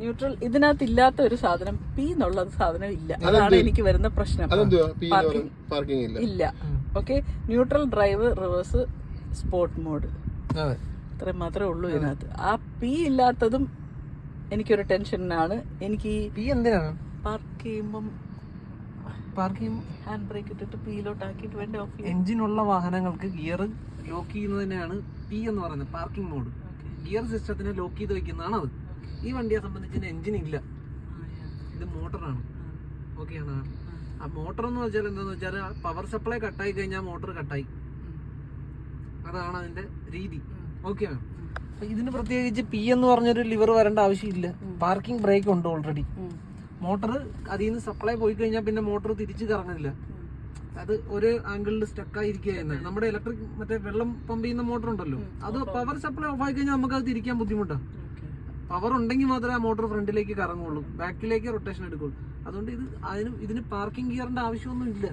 Neutral ഇതിനകത്ത് ഇല്ലാത്ത ഒരു സാധനം പി എന്നുള്ള സാധനം ഇല്ല. അതാണ് എനിക്ക് വരുന്ന പ്രശ്നം. പാർക്കിംഗ് ഇല്ല. ഇല്ല. Okay neutral drive reverse sport mode ഇത്രയും മാത്രമേ ഉള്ളൂ ഇതിനകത്ത്. ആ പി ഇല്ലാത്തതും എനിക്കൊരു ടെൻഷനാണ്. എനിക്ക് പി എന്തിനാണ്? പാർക്ക് ചെയ്യുമ്പം പാർക്കിംഗ് ഹാൻഡ് ബ്രേക്ക് ഇട്ടിട്ട് പിയിലോട്ട് ആക്കിയിട്ട് വേണ്ട ഓഫ് ചെയ്യാൻ? എഞ്ചിനുള്ള വാഹനങ്ങൾക്ക് ഗിയർ ലോക്ക് ചെയ്യുന്നതിനാണ് പി എന്ന് പറയുന്നത് പാർക്കിംഗ് മോഡ് ഗിയർ സിസ്റ്റത്തിനെ ലോക്ക് ചെയ്ത് വെക്കുന്നതാണ് അത് ഈ വണ്ടിയെ സംബന്ധിച്ച് എഞ്ചിൻ ഇല്ല. ഇത് മോട്ടറാണ്. ആണ്? ആ. മോട്ടർ എന്ന് വെച്ചാൽ എന്താന്ന് വെച്ചാൽ പവർ സപ്ലൈ കട്ടായി കഴിഞ്ഞാൽ മോട്ടർ കട്ടായി അതാണ് അതിന്റെ രീതി. ഓക്കെ ആണ്? ഇതിന് പ്രത്യേകിച്ച് പി എന്ന് പറഞ്ഞൊരു ലിവർ വരേണ്ട ആവശ്യമില്ല. പാർക്കിംഗ് ബ്രേക്ക് ഉണ്ട് ഓൾറെഡി മോട്ടർ അതിൽ നിന്ന് സപ്ലൈ പോയി കഴിഞ്ഞാൽ പിന്നെ മോട്ടർ തിരിച്ച് കറങ്ങില്ല അത് ഒരു ആംഗിളിൽ സ്റ്റക്ക് ആയിരിക്കുക ചെയ്യുന്നത് നമ്മുടെ ഇലക്ട്രിക് മറ്റേ വെള്ളം പമ്പ് ചെയ്യുന്ന മോട്ടർ ഉണ്ടല്ലോ. അത് പവർ സപ്ലൈ ഓഫ് ആയി കഴിഞ്ഞാൽ നമുക്ക് അത് തിരിക്കാൻ ബുദ്ധിമുട്ടാണ് പവർ ഉണ്ടെങ്കിൽ മാത്രമേ ആ മോട്ടോർ ഫ്രണ്ടിലേക്ക് കറങ്ങുള്ളൂ. ബാക്കിലേക്ക് റൊട്ടേഷൻ എടുക്കുള്ളൂ അതുകൊണ്ട് ഇത് അതിന് ഇതിന് പാർക്കിംഗ് ഗിയറിന്റെ ആവശ്യമൊന്നും ഇല്ല.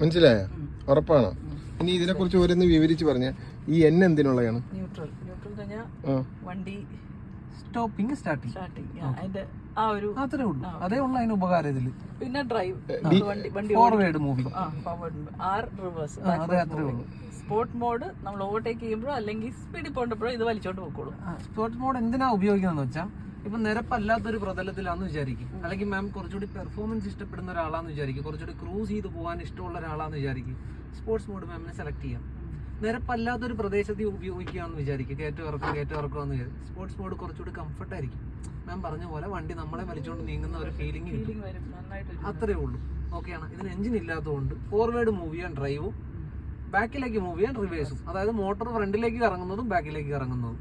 മനസ്സിലായ? ഉറപ്പാണോ? ഇനി ഇതിനെ കുറിച്ച് ഓരോന്ന് വിവരിച്ച് പറഞ്ഞ ഈ എൻ എന്തിനുള്ളതാണ്? ന്യൂട്രൽ ന്യൂട്രൽ എന്ന് വണ്ടി സ്റ്റോപ്പിംഗ് സ്റ്റാർട്ടിങ് സ്റ്റാർട്ടിങ് അതിന്റെ ആ ഒരു അത്രേ ഉള്ളൂ. അതേ ഉള്ളൂ അതിന് ഉപകാരം ഇതിൽ പിന്നെ ഡ്രൈവ് വണ്ടി വണ്ടി ഫോർവേഡ് മൂവിംഗ് ആ ഫോർവേഡ് ആർ റിവേഴ്സ് അതെ അത്രേ ഉള്ളൂ. സ്പോർട്ട് മോഡ് നമ്മൾ ഓവർടേക്ക് ചെയ്യുമ്പോഴോ അല്ലെങ്കിൽ സ്പീഡിൽ പോകണ്ടപ്പോഴോ ഇത് വലിച്ചോണ്ട് പോക്കോളൂ സ്പോർട്സ് മോഡ് എന്തിനാ ഉപയോഗിക്കുന്നതെന്ന് വെച്ചാൽ ഇപ്പൊ നിരപ്പല്ലാത്തൊരു പ്രതലത്തിലാന്ന് വിചാരിക്കും. അല്ലെങ്കിൽ മാം കുറച്ചുകൂടി പെർഫോമൻസ് ഇഷ്ടപ്പെടുന്ന ഒരാളാന്ന് വിചാരിക്കും. കുറച്ചുകൂടി ക്രൂസ് ചെയ്ത് പോകാൻ ഇഷ്ടമുള്ള ഒരാളാന്ന് വിചാരിക്കും. സ്പോർട്സ് മോഡ് മാമിനെ സെലക്ട് ചെയ്യാം. നിരപ്പല്ലാത്തൊരു പ്രദേശത്ത് ഉപയോഗിക്കുകയാന്ന് വിചാരിക്കും. കയറ്റം ഇറക്കും കയറ്റം ഇറക്കുമെന്ന് വിചാരിക്കും. സ്പോർട്സ് മോഡ് കുറച്ചുകൂടി കംഫർട്ട് ആയിരിക്കും. മാം പറഞ്ഞ പോലെ വണ്ടി നമ്മളെ വലിച്ചുകൊണ്ട് നീങ്ങുന്ന ഒരു ഫീലിംഗ്. അത്രേ ഉള്ളൂ. ഓക്കെയാണ് ഇതിന് എഞ്ചിൻ ഇല്ലാത്തതുകൊണ്ട് ഫോർവേഡ് മൂവ് ചെയ്യാൻ ഡ്രൈവും ബാക്കിലേക്ക് മൂവ് ചെയ്യാൻ റിവേഴ്സും അതായത് മോട്ടോർ ഫ്രണ്ടിലേക്ക് കറങ്ങുന്നതും ബാക്കിലേക്ക് കറങ്ങുന്നതും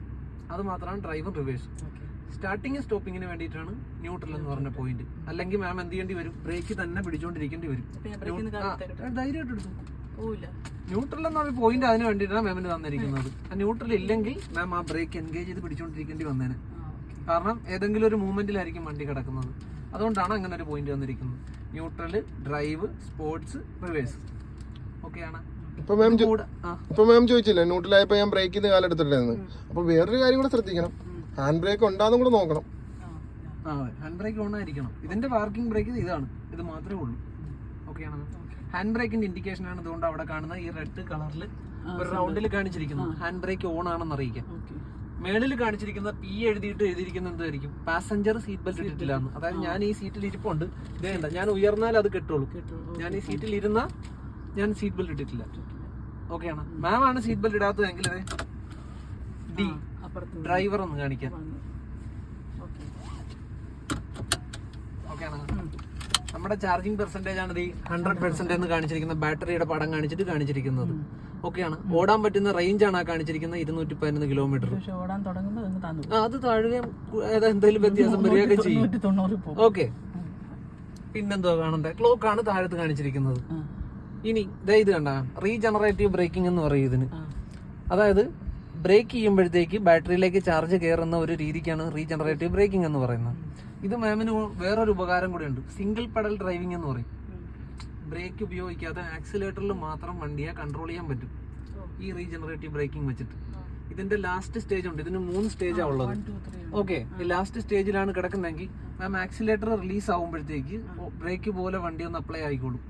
അത് മാത്രമാണ് ഡ്രൈവർ റിവേഴ്സും. സ്റ്റാർട്ടിങ് സ്റ്റോപ്പിങ്ങിന് വേണ്ടിയിട്ടാണ് ന്യൂട്രൽ എന്ന് പറഞ്ഞ പോയിന്റ് അല്ലെങ്കിൽ മാം എന്ത് ചെയ്യേണ്ടി വരും? ബ്രേക്ക് തന്നെ പിടിച്ചോണ്ടിരിക്കേണ്ടി വരും. ധൈര്യമായിട്ട് എടുത്തു. ന്യൂട്രൽ എന്ന് പറഞ്ഞ പോയിന്റ് അതിന് വേണ്ടിയിട്ടാണ് മാമിന് തന്നിരിക്കുന്നത്. ആ ന്യൂട്രൽ ഇല്ലെങ്കിൽ മാം ആ ബ്രേക്ക് എൻഗേജ് ചെയ്ത് പിടിച്ചോണ്ടിരിക്കേണ്ടി വന്നേനെ. കാരണം ഏതെങ്കിലും ഒരു മൂവ്മെന്റിലായിരിക്കും വണ്ടി കിടക്കുന്നത്. അതുകൊണ്ടാണ് അങ്ങനെ ഒരു പോയിന്റ് തന്നിരിക്കുന്നത് ന്യൂട്രൽ ഡ്രൈവ് സ്പോർട്സ് റിവേഴ്സ് ഓക്കെയാണ് ഇപ്പൊ മാം ഇപ്പൊ മാം ചോദിച്ചില്ലേ ന്യൂട്രലായപ്പോ ഞാൻ ബ്രേക്ക് ചെയ്ത് കാലെടുത്തിട്ടായിരുന്നു അപ്പൊ വേറൊരു കാര്യം കൂടെ ശ്രദ്ധിക്കണം. ഹാൻഡ് ബ്രേക്ക് ഉണ്ടാകും കൂടെ നോക്കണം. ആ, ഹാൻഡ് ബ്രേക്ക് ഓൺ ആയിരിക്കണം. ഇതിന്റെ പാർക്കിംഗ് ബ്രേക്ക് ഇതാണ്. ഇത് മാത്രമേ ഉള്ളൂ. ഓക്കെയാണ് ഹാൻഡ് ബ്രേക്കിന്റെ ഇൻഡിക്കേഷൻ ആണ് ഇതുകൊണ്ട് അവിടെ കാണുന്ന ഈ റെഡ് കളറിൽ ഒരു റൗണ്ടിൽ കാണിച്ചിരിക്കുന്നത് ഹാൻഡ് ബ്രേക്ക് ഓൺ ആണെന്ന് അറിയിക്കാം. മേളിൽ കാണിച്ചിരിക്കുന്ന പി എഴുതിയിട്ട് എഴുതിയിരിക്കുന്ന എന്തായിരിക്കും? പാസഞ്ചർ സീറ്റ് ബെൽറ്റ് ഇട്ടിട്ടില്ലാന്ന്. അതായത് ഞാൻ ഈ സീറ്റിൽ ഇരിപ്പുണ്ട്. ഇതേ ഉണ്ട് ഞാൻ ഉയർന്നാൽ അത് കെട്ടുള്ളൂ. ഞാൻ ഈ സീറ്റിൽ ഇരുന്നാ ഞാൻ സീറ്റ് ബെൽറ്റ് ഇട്ടിട്ടില്ല. ഓക്കെയാണ്. മാം ആണ് സീറ്റ് ബെൽറ്റ് ഇടാത്തതെങ്കിൽ ഡി ഡ്രൈവർ ഒന്ന് കാണിക്കാൻ ഓക്കെയാണ്. നമ്മുടെ ചാർജിങ് പെർസെന്റേജ് ആണ് ഈ ഹൺഡ്രഡ് പെർസെന്റ് എന്ന് കാണിച്ചിരിക്കുന്ന ബാറ്ററിയുടെ പടം കാണിച്ചിട്ട് കാണിച്ചിരിക്കുന്നത്. ഓക്കെയാണ്. ഓടാൻ പറ്റുന്ന റേഞ്ച് ആണ് ആ കാണിച്ചിരിക്കുന്നത് ഇരുന്നൂറ്റി പതിനൊന്ന് കിലോമീറ്റർ അത് താഴുകയും എന്തെങ്കിലും വ്യത്യാസം വരികയൊക്കെ ചെയ്യും. ഓക്കെ. പിന്നെന്തോ കാണണ്ടേ? ക്ലോക്ക് ആണ് താഴത്ത് കാണിച്ചിരിക്കുന്നത്. ഇനി ഇത് കണ്ട റീജനറേറ്റീവ് ബ്രേക്കിംഗ് എന്ന് പറയും ഇതിന്. അതായത് ബ്രേക്ക് ചെയ്യുമ്പോഴത്തേക്ക് ബാറ്ററിയിലേക്ക് ചാർജ് കയറുന്ന ഒരു രീതിക്കാണ് റീജനറേറ്റീവ് ബ്രേക്കിംഗ് എന്ന് പറയുന്നത്. ഇത് മാമിന് വേറൊരു ഉപകാരം കൂടെ ഉണ്ട് സിംഗിൾ പെഡൽ ഡ്രൈവിംഗ് എന്ന് പറയും. ബ്രേക്ക് ഉപയോഗിക്കാതെ ആക്സിലേറ്ററിൽ മാത്രം വണ്ടിയെ കൺട്രോൾ ചെയ്യാൻ പറ്റും. ഈ റീജനറേറ്റീവ് ബ്രേക്കിംഗ് വെച്ചിട്ട്. ഇതിന്റെ ലാസ്റ്റ് സ്റ്റേജ് ഉണ്ട്. ഇതിന് മൂന്ന് സ്റ്റേജാണ് ഉള്ളത്. ഓക്കെ ലാസ്റ്റ് സ്റ്റേജിലാണ് കിടക്കുന്നതെങ്കിൽ മാം ആക്സിലേറ്റർ റിലീസ് ആകുമ്പോഴത്തേക്ക് ബ്രേക്ക് പോലെ വണ്ടി ഒന്ന് അപ്ലൈ ആയിക്കോളും.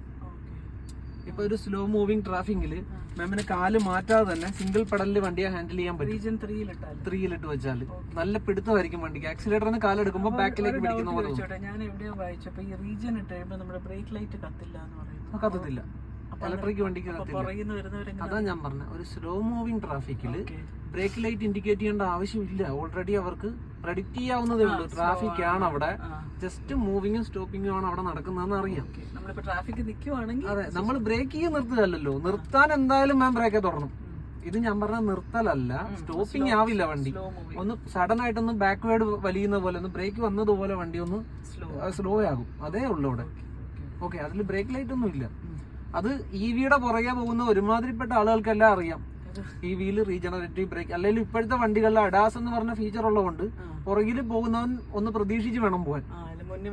ഇപ്പൊ ഒരു സ്ലോ മൂവിങ് ട്രാഫിക്കിൽ മാമിന് കാൽ മാറ്റാതെ തന്നെ സിംഗിൾ പെഡലിൽ വണ്ടിയെ ഹാൻഡിൽ ചെയ്യാൻ പറ്റും. ത്രീയിലിട്ട് വെച്ചാൽ നല്ല പിടുത്തമായിരിക്കും വണ്ടിക്ക്. ആക്സിലേറ്ററിന് കാലെടുക്കുമ്പോൾ ബാക്കിലേക്ക് പിടിക്കുന്ന പോലെ ഞാൻ എവിടെയോ വായിച്ചപ്പോ ഈ ഇട്ട് നമ്മുടെ ബ്രേക്ക് ലൈറ്റ് കത്തില്ല എന്ന് കത്തത്തില്ല. ഇലക്ട്രിക് വണ്ടിക്ക് കത്തില്ല അതാ ഞാൻ പറഞ്ഞ. ഒരു സ്ലോ മൂവിങ് ട്രാഫിക്കിൽ ബ്രേക്ക് ലൈറ്റ് ഇൻഡിക്കേറ്റ് ചെയ്യേണ്ട ആവശ്യമില്ല. ഓൾറെഡി അവർക്ക് പ്രഡിക്റ്റ് ചെയ്യാവുന്നതേ ഉള്ളൂ. ട്രാഫിക് ആണ് അവിടെ ജസ്റ്റ് മൂവിങ്ങും സ്റ്റോപ്പിങ്ങും ആണ് അവിടെ നടക്കുന്നതെന്ന് അറിയാം. ട്രാഫിക് നിൽക്കുവാണെങ്കിൽ അതെ നമ്മൾ ബ്രേക്ക് ചെയ്യാൻ നിർത്തുകയല്ലോ നിർത്താൻ എന്തായാലും മാം ബ്രേക്കെ തുടങ്ങും ഇത് ഞാൻ പറഞ്ഞ നിർത്തലല്ല. സ്റ്റോപ്പിംഗ് ആവില്ല വണ്ടി. ഒന്ന് സഡൻ ആയിട്ടൊന്ന് ബാക്ക്വേർഡ് വലിയുന്ന പോലെ ഒന്ന് ബ്രേക്ക് വന്നതുപോലെ വണ്ടി ഒന്ന് സ്ലോ സ്ലോ ആകും. അതേ ഉള്ളൂ അവിടെ. ഓക്കെ അതിൽ ബ്രേക്ക് ലൈറ്റ് ഒന്നും ഇല്ല അത് ഇ വിയുടെ പുറകെ പോകുന്ന ഒരുമാതിരിപ്പെട്ട ആളുകൾക്കെല്ലാം അറിയാം. ഈ വീൽ റീജനറേറ്റീവ് ബ്രേക്ക്. അല്ലെങ്കിൽ ഇപ്പോഴത്തെ വണ്ടികളിൽ അഡാസ് എന്ന് പറഞ്ഞ ഫീച്ചർ ഉള്ളതുകൊണ്ട് പുറകിൽ പോകുന്നവൻ ഒന്ന് പ്രതീക്ഷിച്ച് വേണം പോകാൻ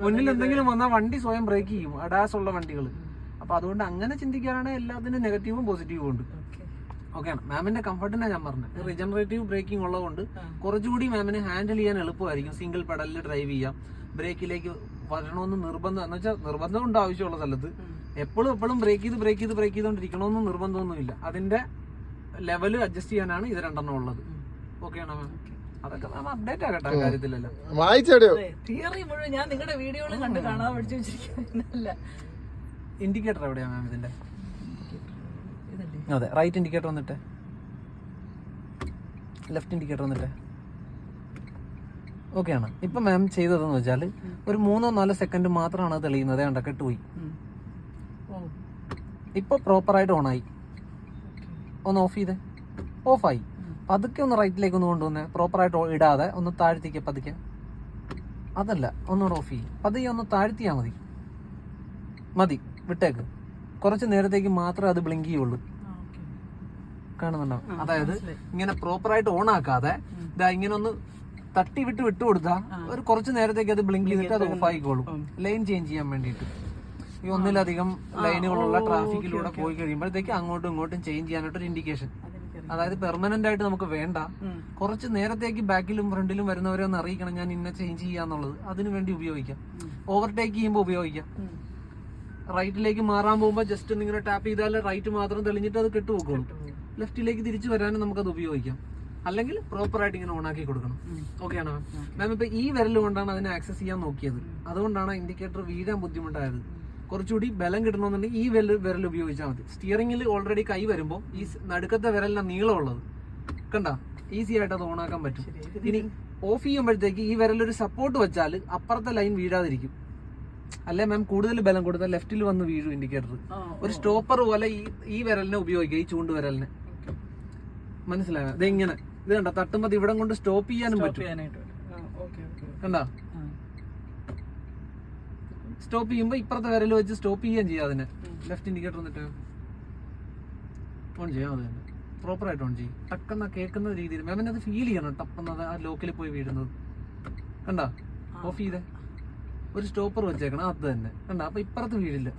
മുന്നിൽ എന്തെങ്കിലും വന്നാൽ വണ്ടി സ്വയം ബ്രേക്ക് ചെയ്യും. അഡാസ് ഉള്ള വണ്ടികൾ അപ്പൊ അതുകൊണ്ട് അങ്ങനെ ചിന്തിക്കാനാണ് എല്ലാത്തിനും നെഗറ്റീവും പോസിറ്റീവും ഉണ്ട്. ഓക്കെ. ഓക്കെയാണ് മാമിന്റെ കംഫർട്ടിനാണ് ഞാൻ പറഞ്ഞത്. റിജനറേറ്റീവ് ബ്രേക്കിംഗ് ഉള്ളതുകൊണ്ട് കുറച്ചുകൂടി മാമിന് ഹാൻഡിൽ ചെയ്യാൻ എളുപ്പമായിരിക്കും. സിംഗിൾ പെഡലിൽ ഡ്രൈവ് ചെയ്യാം. ബ്രേക്കിലേക്ക് വരണമെന്ന് നിർബന്ധം എന്ന് വെച്ചാൽ നിർബന്ധം ഉണ്ട് ആവശ്യമുള്ള സ്ഥലത്ത്. എപ്പോഴും എപ്പോഴും ബ്രേക്ക് ചെയ്ത് ബ്രേക്ക് ചെയ്ത് ബ്രേക്ക് ചെയ്തുകൊണ്ടിരിക്കണമെന്ന് നിർബന്ധമൊന്നുമില്ല. അതിന്റെ ലെവൽ അഡ്ജസ്റ്റ് ചെയ്യാനാണ് ഇത് രണ്ടെണ്ണം ഉള്ളത്. ഓക്കെയാണോ മാം അതൊക്കെ മാം അപ്ഡേറ്റ് ആകട്ടെ ആ കാര്യത്തിലല്ല. വായിച്ചെവിടെയോ തിയറി മുഴുവൻ ഞാൻ നിങ്ങളുടെ വീഡിയോകളും കണ്ട് കാണാൻ പഠിച്ചു വെച്ചിരിക്കുന്നല്ല ഇൻഡിക്കേറ്റർ എവിടെയാ മാം ഇതിന്റെ? അതെ റൈറ്റ് ഇൻഡിക്കേറ്റർ വന്നിട്ടെ? ലെഫ്റ്റ് ഇൻഡിക്കേറ്റർ വന്നിട്ട്? ഓക്കെയാണ് ഇപ്പൊ മാം ചെയ്തതെന്ന് വെച്ചാൽ ഒരു മൂന്നോ നാലോ സെക്കൻഡ് മാത്രമാണ് തെളിയുന്നത്. കണ്ടൊക്കെ ടൂയി ഇപ്പൊ പ്രോപ്പറായിട്ട് ഓണായി ഒന്ന് ഓഫ് ചെയ്തേ. ഓഫായി പതുക്കെ ഒന്ന് റൈറ്റിലേക്ക് ഒന്ന് കൊണ്ടുവന്നേ പ്രോപ്പറായിട്ട് ഇടാതെ ഒന്ന് താഴ്ത്തിക്ക പതുക്കെ. അതല്ല ഒന്നുകൂടെ ഓഫ് ചെയ്യും. പതുക്കെ ഒന്ന് താഴ്ത്തിയാൽ മതി. മതി വിട്ടേക്ക്. കുറച്ച് നേരത്തേക്ക് മാത്രമേ അത് ബ്ലിങ്ക് ചെയ്യുള്ളൂ. കാണുന്നുണ്ടോ? അതായത്. ഇങ്ങനെ പ്രോപ്പറായിട്ട് ഓൺ ആക്കാതെ ഇതാ ഇങ്ങനെ ഒന്ന് തട്ടി വിട്ട് വിട്ടു കൊടുത്താൽ ഒരു കുറച്ച് നേരത്തേക്ക് അത് ബ്ലിങ്ക് ചെയ്തിട്ട് അത് ഓഫ് ആയിക്കോളും. ലൈൻ ചേഞ്ച് ചെയ്യാൻ വേണ്ടിയിട്ട്. ഈ ഒന്നിലധികം ലൈനുകളുള്ള ട്രാഫിക്കിലൂടെ പോയി കഴിയുമ്പോഴത്തേക്ക് അങ്ങോട്ടും ഇങ്ങോട്ടും ചേഞ്ച് ചെയ്യാനായിട്ട് ഒരു ഇൻഡിക്കേഷൻ അതായത് പെർമനന്റ് ആയിട്ട് നമുക്ക് വേണ്ട. കുറച്ച് നേരത്തേക്ക് ബാക്കിലും ഫ്രണ്ടിലും വരുന്നവരെ ഒന്ന് അറിയിക്കണം ഞാൻ ഇന്ന ചേഞ്ച് ചെയ്യാന്നുള്ളത്. അതിനു വേണ്ടി ഉപയോഗിക്കാം. ഓവർടേക്ക് ചെയ്യുമ്പോൾ ഉപയോഗിക്കാം. റൈറ്റിലേക്ക് മാറാൻ പോകുമ്പോൾ ജസ്റ്റ് ഒന്ന് ഇങ്ങനെ ടാപ്പ് ചെയ്താൽ റൈറ്റ് മാത്രം തെളിഞ്ഞിട്ട് അത് കെട്ടുപോക്കുള്ളൂ ലെഫ്റ്റിലേക്ക് തിരിച്ചു വരാനും നമുക്കത് ഉപയോഗിക്കാം. അല്ലെങ്കിൽ പ്രോപ്പർ ആയിട്ട് ഇങ്ങനെ ഓണാക്കി ആക്കി കൊടുക്കണം. ഓക്കെ ആണോ? മാം ഇപ്പൊ ഈ വിരൽ കൊണ്ടാണ് അതിനെ ആക്സസ് ചെയ്യാൻ നോക്കിയത്. അതുകൊണ്ടാണ് ഇൻഡിക്കേറ്റർ വീഴാൻ ബുദ്ധിമുട്ടായത്. കുറച്ചുകൂടി ബലം കിട്ടണമെന്നുണ്ടെങ്കിൽ ഈ വിരൽ വിരൽ ഉപയോഗിച്ചാൽ മതി. സ്റ്റിയറിംഗിൽ ഓൾറെഡി കൈ വരുമ്പോൾ ഈ നടുക്കത്തെ വിരലിനാണ് നീളമുള്ളത്. കണ്ട? ഈസി ആയിട്ട് അത് ഓൺ ആക്കാൻ പറ്റും ഇനി ഓഫ് ചെയ്യുമ്പോഴത്തേക്ക് ഈ വിരലൊരു സപ്പോർട്ട് വെച്ചാൽ അപ്പുറത്തെ ലൈൻ വീഴാതിരിക്കും. അല്ലെ മാം കൂടുതൽ ബലം കൊടുത്താൽ ലെഫ്റ്റിൽ വന്ന് വീഴും ഇൻഡിക്കേറ്റർ ഒരു സ്റ്റോപ്പർ പോലെ ഈ ഈ വിരലിനെ ഉപയോഗിക്കുക ഈ ചൂണ്ട് വിരലിനെ. മനസ്സിലായോ? ഇത് ഇങ്ങനെ ഇത് കണ്ട തട്ടുമ്പോൾ ഇവിടെ കൊണ്ട് സ്റ്റോപ്പ് ചെയ്യാനും പറ്റും. കണ്ടോ. സ്റ്റോപ്പ് ചെയ്യുമ്പോൾ ഇപ്പുറത്തെ വിരൽ വെച്ച് സ്റ്റോപ്പ് ചെയ്യുകയും ചെയ്യാം അതിനെ. ലെഫ്റ്റ് ഇൻഡിക്കേറ്റർ വന്നിട്ട് ഓൺ ചെയ്യാം അത് തന്നെ പ്രോപ്പർ ആയിട്ട് ഓൺ ചെയ്യും. ടക്കെന്ന കേൾക്കുന്ന രീതിയിൽ. മാമിന് അത് ഫീൽ ചെയ്യണം ടപ്പെന്നത് ആ ലോക്കിൽ പോയി വീഴുന്നത്. കണ്ട? ഓഫ് ചെയ്തേ. ഒരു സ്റ്റോപ്പർ വെച്ചേക്കണം അത് തന്നെ. കണ്ട? അപ്പൊ ഇപ്പുറത്ത് വീഴില്ല.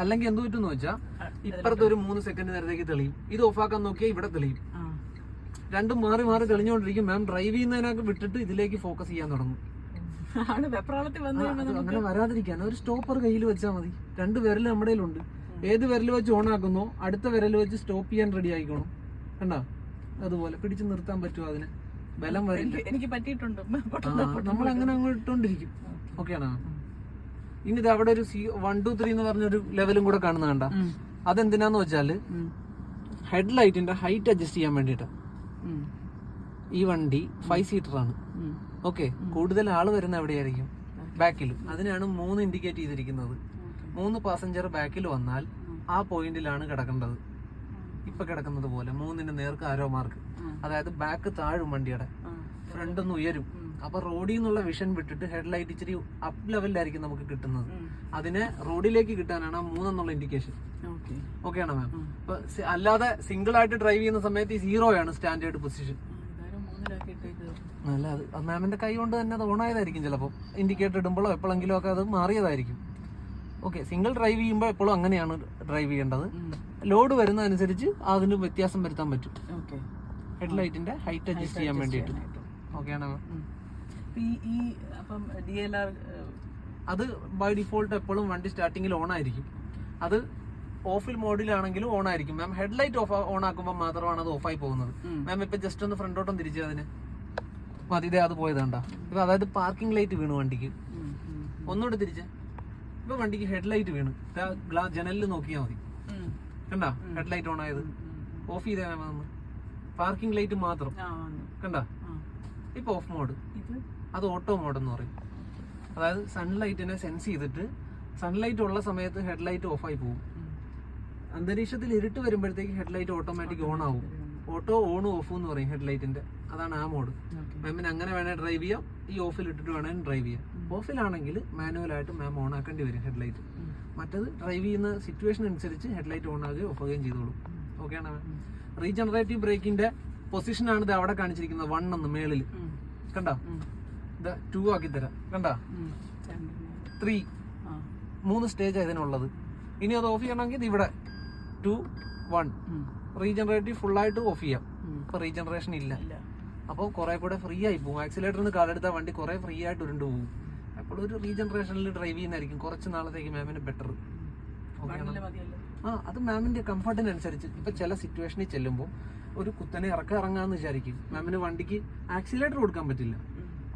അല്ലെങ്കിൽ എന്ത് പറ്റുമെന്ന് വെച്ചാൽ ഇപ്പുറത്ത് ഒരു മൂന്ന് സെക്കൻഡ് നേരത്തേക്ക് തെളിയും. ഇത് ഓഫാക്കാൻ നോക്കിയാൽ ഇവിടെ തെളിയും. രണ്ടും മാറി മാറി തെളിഞ്ഞുകൊണ്ടിരിക്കും. മാം ഡ്രൈവ് ചെയ്യുന്നതിനൊക്കെ വിട്ടിട്ട് ഇതിലേക്ക് ഫോക്കസ് ചെയ്യാൻ തുടങ്ങും. ആണ് വെപ്രാളത്തിൽ വന്നു അങ്ങനെ വരാതിരിക്കാൻ. ഒരു സ്റ്റോപ്പർ കയ്യിൽ വെച്ചാൽ മതി. രണ്ട് വിരൽ നമ്മുടെ ഉണ്ട് ഏത് വിരൽ വെച്ച് ഓൺ ആക്കുന്നോ അടുത്ത വിരൽ വെച്ച് സ്റ്റോപ്പ് ചെയ്യാൻ റെഡി ആയിക്കോണം കണ്ടോ? അതുപോലെ പിടിച്ചു നിർത്താൻ പറ്റുമോ അതിന്? ബലം വരില്ല. എനിക്ക് പറ്റിയിട്ടുണ്ട്. നമ്മൾ അങ്ങനെ അങ്ങോട്ട് ഇട്ടോണ്ടിരിക്കും ഓക്കെയാണോ ഇനി ഇത് അവിടെ ഒരു സി വൺ ടു ത്രീ എന്ന് പറഞ്ഞൊരു ലെവലും കൂടെ കാണുന്ന കണ്ട? അതെന്തിനാന്ന് വെച്ചാൽ ഹെഡ് ലൈറ്റിന്റെ ഹൈറ്റ് അഡ്ജസ്റ്റ് ചെയ്യാൻ വേണ്ടിയിട്ട്. ഈ വണ്ടി ഫൈവ് സീറ്റർ ആണ്. ഓക്കെ കൂടുതൽ ആൾ വരുന്ന എവിടെയായിരിക്കും? ബാക്കിൽ അതിനാണ് മൂന്ന് ഇൻഡിക്കേറ്റ് ചെയ്തിരിക്കുന്നത്. മൂന്ന് പാസഞ്ചർ ബാക്കിൽ വന്നാൽ ആ പോയിന്റിലാണ് കിടക്കേണ്ടത്. ഇപ്പൊ കിടക്കുന്നത് പോലെ മൂന്നിന്റെ നേർക്ക് ആരോ മാർക്ക് അതായത് ബാക്ക് താഴും വണ്ടിയുടെ. ഫ്രണ്ട് ഒന്ന് ഉയരും. അപ്പൊ റോഡിൽ നിന്നുള്ള വിഷൻ വിട്ടിട്ട് ഹെഡ്ലൈറ്റ് ഇച്ചിരി അപ്പ് ലെവലിലായിരിക്കും നമുക്ക് കിട്ടുന്നത്. അതിനെ റോഡിലേക്ക് കിട്ടാനാണ് ആ മൂന്നെന്നുള്ള ഇൻഡിക്കേഷൻ ഓക്കെ ഓക്കെ ആണോ മാം അല്ലാതെ സിംഗിൾ ആയിട്ട് ഡ്രൈവ് ചെയ്യുന്ന സമയത്ത് ഈ സീറോ ആണ് സ്റ്റാൻഡേർഡ് പൊസിഷൻ അല്ല അത് മാമിന്റെ കൈ കൊണ്ട് തന്നെ അത് ഓണായതായിരിക്കും ചിലപ്പോൾ ഇൻഡിക്കേറ്റർ ഇടുമ്പോഴോ എപ്പോഴെങ്കിലും ഒക്കെ അത് മാറിയതായിരിക്കും. ഓക്കെ സിംഗിൾ ഡ്രൈവ് ചെയ്യുമ്പോൾ എപ്പോഴും അങ്ങനെയാണ് ഡ്രൈവ് ചെയ്യേണ്ടത്. ലോഡ് വരുന്നതനുസരിച്ച് അതിന് വ്യത്യാസം വരുത്താൻ പറ്റും. ഹെഡ് ലൈറ്റിന്റെ ഹൈറ്റ് അഡ്ജസ്റ്റ് ചെയ്യാൻ വേണ്ടിയിട്ട്. ഓക്കെയാണ് ആണോ? ഈ ഈ അപ്പം ഡി എൽ ആർ അത് ബൈ ഡിഫോൾട്ട് എപ്പോഴും വണ്ടി സ്റ്റാർട്ടിങ്ങിൽ ഓൺ ആയിരിക്കും അത് ഓഫിൽ മോഡിലാണെങ്കിലും ഓൺ ആയിരിക്കും മാം ഹെഡ്ലൈറ്റ് ഓഫ് ഓൺ ആക്കുമ്പോൾ മാത്രമാണ് അത് ഓഫായി പോകുന്നത്. മാം ഇപ്പൊ ജസ്റ്റ് ഒന്ന് ഫ്രണ്ടോട്ടം തിരിച്ചു അതിന്. മതി ഇതേ അത് പോയത് കണ്ട ഇപ്പൊ അതായത് പാർക്കിംഗ് ലൈറ്റ് വീണു വണ്ടിക്ക്. ഒന്നുകൂടെ തിരിച്ച്. ഇപ്പൊ വണ്ടിക്ക് ഹെഡ്ലൈറ്റ് വീണു. ഗ്ലാ ജനലിൽ നോക്കിയാൽ മതി. കണ്ട? ഹെഡ്ലൈറ്റ് ഓൺ ആയത്. ഓഫ് ചെയ്തേ മാം അതൊന്ന്. പാർക്കിംഗ് ലൈറ്റ് മാത്രം. കണ്ട? ഇപ്പൊ ഓഫ് മോഡ് അത് ഓട്ടോ മോഡ് എന്ന് പറയും. അതായത് സൺലൈറ്റിനെ സെൻസ് ചെയ്തിട്ട് സൺലൈറ്റ് ഉള്ള സമയത്ത് ഹെഡ്ലൈറ്റ് ഓഫായി പോകും. അന്തരീക്ഷത്തിൽ ഇരുട്ട് വരുമ്പോഴത്തേക്ക് ഹെഡ്ലൈറ്റ് ഓട്ടോമാറ്റിക് ഓൺ ആവും. ഓട്ടോ ഓൺ ഓഫ് എന്ന് പറയും ഹെഡ്ലൈറ്റിന്റെ അതാണ് ആ മോഡ് മാമിന് അങ്ങനെ വേണേൽ ഡ്രൈവ് ചെയ്യാം. ഈ ഓഫിൽ ഇട്ടിട്ട് വേണേൽ ഡ്രൈവ് ചെയ്യാം. ഓഫിലാണെങ്കിൽ മാനുവലായിട്ട് മാം ഓൺ ആക്കേണ്ടി വരും ഹെഡ്ലൈറ്റ് മറ്റത് ഡ്രൈവ് ചെയ്യുന്ന സിറ്റുവേഷൻ അനുസരിച്ച് ഹെഡ്ലൈറ്റ് ഓൺ ആകുകയും ഓഫ് ആകുകയും ചെയ്തോളും. ഓക്കെ ആണ് റീജനറേറ്റീവ് ബ്രേക്കിന്റെ പൊസിഷനാണ് ഇത് അവിടെ കാണിച്ചിരിക്കുന്നത് വൺ എന്ന് മേളിൽ. കണ്ട? ഇത് ടു ആക്കി തരാം കണ്ട? ത്രീ മൂന്ന്. സ്റ്റേജ് ഇതിനുള്ളത്. ഇനി അത് ഓഫ് ചെയ്യണമെങ്കിൽ ഇത് ഇവിടെ. Two one. റീജനറേറ്റീവ് ഫുൾ ആയിട്ട് ഓഫ് ചെയ്യാം. ഇപ്പൊ റീജനറേഷൻ ഇല്ല. അപ്പോൾ കുറെ കൂടെ ഫ്രീ ആയി പോകും ആക്സിലേറ്ററിന് കാലെടുത്താൽ വണ്ടി കുറെ ഫ്രീ ആയിട്ട് ഉരുണ്ട് പോകും അപ്പോൾ ഒരു റീജനറേഷനിൽ ഡ്രൈവ് ചെയ്യുന്നതായിരിക്കും. കുറച്ച് നാളത്തേക്ക് മാമിന് ബെറ്റർ ആ അത് മാമിന്റെ കംഫർട്ടിനനുസരിച്ച് ഇപ്പൊ ചില സിറ്റുവേഷനിൽ ചെല്ലുമ്പോൾ ഒരു കുത്തനെ ഇറക്കം ഇറങ്ങാന്ന് വിചാരിക്കും. മാമിന് വണ്ടിക്ക് ആക്സിലേറ്റർ കൊടുക്കാൻ പറ്റില്ല.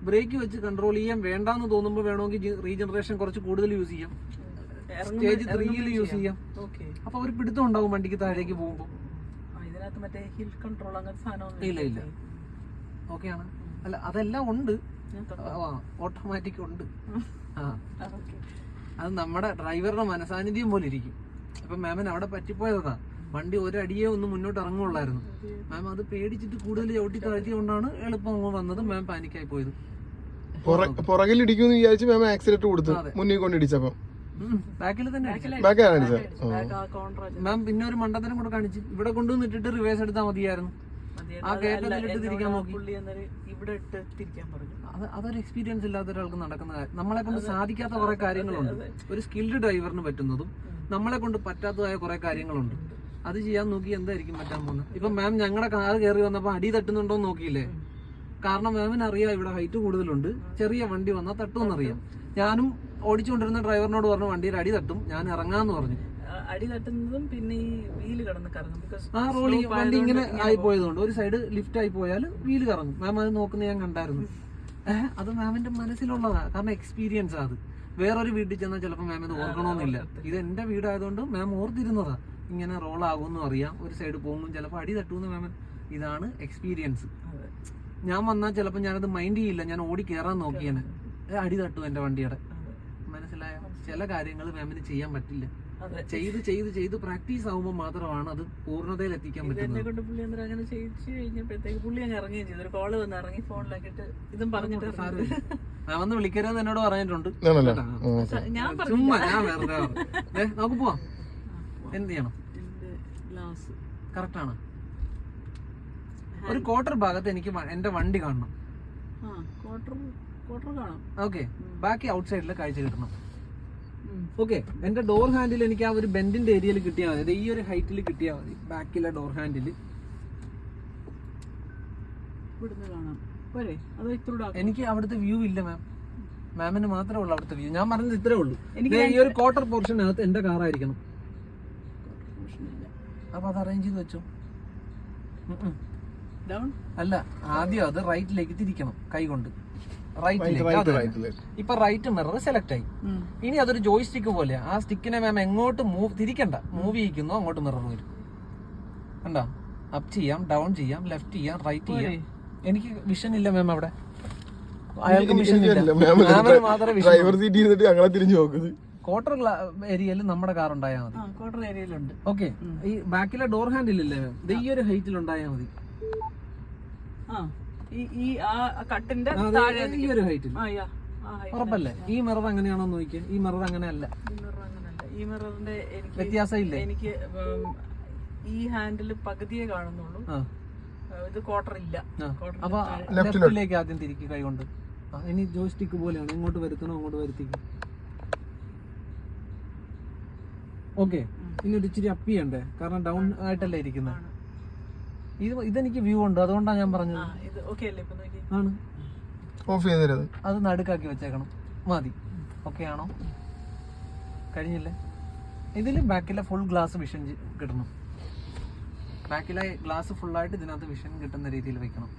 ബ്രേക്ക് വെച്ച് കൺട്രോൾ ചെയ്യാൻ വേണ്ടാന്ന് തോന്നുമ്പോൾ വേണമെങ്കിൽ റീജനറേഷൻ കുറച്ച് കൂടുതൽ യൂസ് ചെയ്യാം. സ്റ്റേജ് ത്രീയിൽ യൂസ് ചെയ്യാം. ഓക്കെ അപ്പൊ ഒരു പിടുത്തം ഉണ്ടാവും വണ്ടിക്ക് താഴേക്ക് പോകുമ്പോൾ ഇല്ല ഇതിനകത്ത് മറ്റേ ഹിൽ കൺട്രോൾ അങ്ങനത്തെ സാധനം ഇല്ല, ഇല്ല. ആണ്. അല്ല അതെല്ലാം ഉണ്ട്. ഓട്ടോമാറ്റിക് ഉണ്ട്. ആ. അത് നമ്മുടെ ഡ്രൈവറുടെ മനസാന്നിധ്യം പോലെ ഇരിക്കും. അപ്പൊ മാമിന് അവിടെ പറ്റിപ്പോയതാ. വണ്ടി ഒരടിയേ ഒന്ന് മുന്നോട്ട് ഇറങ്ങുള്ളായിരുന്നു മാം അത് പേടിച്ചിട്ട് കൂടുതൽ ചവിട്ടി താഴ്ത്തിയതുകൊണ്ടാണ് എളുപ്പം അങ്ങ് വന്നത്. മാം പാനിക്കായി പോയത്. പുറകിൽ ഇടിക്കുമെന്ന് വിചാരിച്ച് മാം ആക്സിഡന്റ് കൊടുത്തു. മുന്നിൽ കൊണ്ട് ഇടിച്ചപ്പോ ബാക്കിൽ തന്നെ അടിച്ചത് മാം പിന്നെ ഒരു മണ്ടത്തരം കൂടെ കാണിച്ചു ഇവിടെ കൊണ്ടുവന്നിട്ടിട്ട് റിവേഴ്സ് എടുത്താൽ മതിയായിരുന്നു. ആ ഇട്ട് തിരിക്കാൻ നോക്കി. ഇവിടെ ഇട്ട് തിരിക്കാൻ പറഞ്ഞു. അത് അതൊരു എക്സ്പീരിയൻസ് ഇല്ലാത്ത ഒരാൾക്ക് നടക്കുന്ന നമ്മളെ കൊണ്ട് സാധിക്കാത്ത കുറെ കാര്യങ്ങളുണ്ട്. ഒരു സ്കിൽഡ് ഡ്രൈവറിന് പറ്റുന്നതും നമ്മളെ കൊണ്ട് പറ്റാത്തതായ കുറെ കാര്യങ്ങളുണ്ട്. അത് ചെയ്യാൻ നോക്കി എന്തായിരിക്കും പറ്റാൻ പോകുന്നത് ഇപ്പൊ മാം ഞങ്ങളുടെ കാർ കയറി വന്നപ്പോ അടി തട്ടുന്നുണ്ടോ എന്ന് നോക്കിയില്ലേ? കാരണം മാമിന് അറിയാം ഇവിടെ ഹൈറ്റ് കൂടുതലുണ്ട്. ചെറിയ വണ്ടി വന്നാൽ തട്ടുമെന്നറിയാം. ഞാനും ഓടിച്ചുകൊണ്ടിരുന്ന ഡ്രൈവറിനോട് പറഞ്ഞു വണ്ടിയിൽ അടി തട്ടും ഞാൻ ഇറങ്ങാന്ന് പറഞ്ഞു. അടി തട്ടുന്നതും പിന്നെ ഈ വീൽ കടന്ന് കറങ്ങും ബിക്കോസ് ആ റോളി വണ്ടി ഇങ്ങനെ ആയി പോയതുകൊണ്ട് ഒരു സൈഡ് ലിഫ്റ്റ് ആയി പോയാൽ വീൽ കറങ്ങും. മാം അത് നോക്കുന്ന ഞാൻ കണ്ടായിരുന്നു. അത് മാമിന്റെ മനസ്സിലുള്ളതാ. കാരണം എക്സ്പീരിയൻസ് അത്. വേറൊരു വീട്ടിൽ ചെന്നാൽ ചിലപ്പോൾ മാം ഇത് ഓർക്കണമെന്നില്ല. ഇത് എന്റെ വീടായതുകൊണ്ട് മാം ഓർത്തിരുന്നതാ. ഇങ്ങനെ റോൾ ആകുമെന്നും അറിയാം. ഒരു സൈഡ് പോകുമ്പോൾ ചിലപ്പോൾ അടി തട്ടുമെന്ന് മാമൻ ഇതാണ് എക്സ്പീരിയൻസ് ഞാൻ വന്നാൽ ചിലപ്പോൾ ഞാനത് മൈൻഡ് ചെയ്യില്ല. ഞാൻ ഓടി കയറാൻ നോക്കിയാണ് അടി തട്ടു എന്റെ വണ്ടിയുടെ. മനസ്സിലായ? ചില കാര്യങ്ങൾ മാമിന് ചെയ്യാൻ പറ്റില്ല. ചെയ്ത് ചെയ്ത് ചെയ്ത് പ്രാക്ടീസ് ആവുമ്പോൾ മാത്രമാണ് അത് പൂർണതയിൽ എത്തിക്കാൻ പറ്റുന്നത്. കൊണ്ട് പുള്ളി അന്നേരം അങ്ങനെ ചെയ്യിച്ചു കഴിഞ്ഞപ്പോഴത്തേക്ക് പുള്ളി അങ്ങ് ഇറങ്ങുകയും ചെയ്തു. ഒരു കോൾ വന്ന് ഇറങ്ങി ഫോണിലാക്കിയിട്ട് ഇതും പറഞ്ഞിട്ട്. ഞാൻ വന്ന്. വിളിക്കരുതെന്ന് എന്നോട് പറഞ്ഞിട്ടുണ്ട്. ഞാൻ ചുമ്മാ ഞാൻ വെറുതെ നമുക്ക് പോവാം. എന്ത് ചെയ്യണം? എന്റെ ഗ്ലാസ് കറക്റ്റ് ആണ്. ഒരു ക്വാർട്ടർ ഭാഗത്ത് എനിക്ക് എന്റെ വണ്ടി കാണണം. ഓക്കെ ബാക്കി ഔട്ട് സൈഡിൽ കാഴ്ച കിട്ടണം. ഓക്കെ എന്റെ ഡോർ ഹാൻഡിൽ എനിക്ക് ആ ഒരു ബെൻഡിന്റെ ഏരിയയിൽ കിട്ടിയാൽ മതി. ഈ ഒരു ഹൈറ്റിൽ കിട്ടിയാൽ മതി. ബാക്കിലെ ഡോർ ഹാൻഡിൽ? എനിക്ക് അവിടുത്തെ വ്യൂ ഇല്ല മാം മാമിന് മാത്രമേ ഉള്ളൂ അവിടുത്തെ വ്യൂ ഞാൻ പറഞ്ഞത് ഇത്രേ ഉള്ളൂ. എനിക്ക് ഈ ഒരു ക്വാർട്ടർ പോർഷനകത്ത് എന്റെ കാറായിരിക്കണം. അപ്പൊ അത് അറേഞ്ച് ചെയ്ത് വെച്ചോ. അല്ല ആദ്യം അത് റൈറ്റിലേക്ക് തിരിക്കണം കൈ കൊണ്ട്. റൈറ്റിലേക്ക്. ഇപ്പൊ റൈറ്റ് മിറർ സെലക്ട് ആയി. ഇനി അതൊരു ജോയ് സ്റ്റിക്ക് പോലെയാ. ആ സ്റ്റിക്കിനെ മാം എങ്ങോട്ട് മൂവ് തിരിക്കണ്ട. മൂവ് ചെയ്യിക്കുന്നു അങ്ങോട്ട് മിറർ വരും. കണ്ടോ? അപ്പ് ചെയ്യാം ഡൗൺ ചെയ്യാം ലെഫ്റ്റ് ചെയ്യാം റൈറ്റ് ചെയ്യാം. എനിക്ക് വിഷൻ ഇല്ല മാം അവിടെ. അയാൾക്ക് എനിക്ക് വിഷൻ ഇല്ല. മാമിന് മാത്രമേ വിഷൻ ക്വാർട്ടർ ഏരിയയിൽ നമ്മുടെ കാർ ഉണ്ടായാൽ മതി. ആ ക്വാർട്ടർ ഏരിയയിലുണ്ട് ഓക്കെ ഈ ബാക്കിലെ ഡോർ ഹാൻഡിൽ ഇല്ലേ മാം ദേ ഈ ഒരു ഹൈറ്റിൽ ഉണ്ടായാൽ മതി. ആ. ഈ ഈ ആ കട്ടിന്റെ താഴെ ഈ ഒരു ഹൈറ്റിൽ ആ യാ. ഉറപ്പല്ലേ? ഈ മിറർ അങ്ങനെയാണോ നോക്കിയാൽ ഈ മിറർ അങ്ങനെയല്ല. ഈ മിറർ അങ്ങനല്ല ഈ മിററിന്റെ എനിക്ക് വ്യത്യാസം ഇല്ലേ എനിക്ക് ഈ ഹാൻഡിൽ പകുതിയെ കാണുന്നുള്ളൂ. ഇത് ക്വാർട്ടർ ഇല്ല. അപ്പൊ ലെഫ്റ്റിലേക്ക് ആദ്യം തിരിക്കുക കൈകൊണ്ട് ഇനി ജോയ്സ്റ്റിക്ക് പോലെയാണ്. ഇങ്ങോട്ട് വരുത്തണോ അങ്ങോട്ട് വരുത്തിക്കും? ഓക്കെ ഇനി ഒരു ഇച്ചിരി അപ്പ് ചെയ്യണ്ടേ? കാരണം ഡൗൺ ആയിട്ടല്ലേ ഇരിക്കുന്നത് ഇത് ഇതെനിക്ക് വ്യൂ ഉണ്ട്. അതുകൊണ്ടാണ് ഞാൻ പറഞ്ഞത്. ആ ഇത് ഓക്കെ അല്ലേ? ഇപ്പൊ നോക്കി ആണ്. ഓഫ് ചെയ്തത് അത്. നടുക്കാക്കി വെച്ചേക്കണം. മതി. ഓക്കെ ആണോ? കഴിഞ്ഞില്ലേ? ഇതിൽ ബാക്കിലെ ഫുൾ ഗ്ലാസ് വിഷൻ കിട്ടണം. ബാക്കിലെ ഗ്ലാസ് ഫുള്ളായിട്ട് ഇതിനകത്ത് വിഷൻ കിട്ടുന്ന രീതിയിൽ വെക്കണം.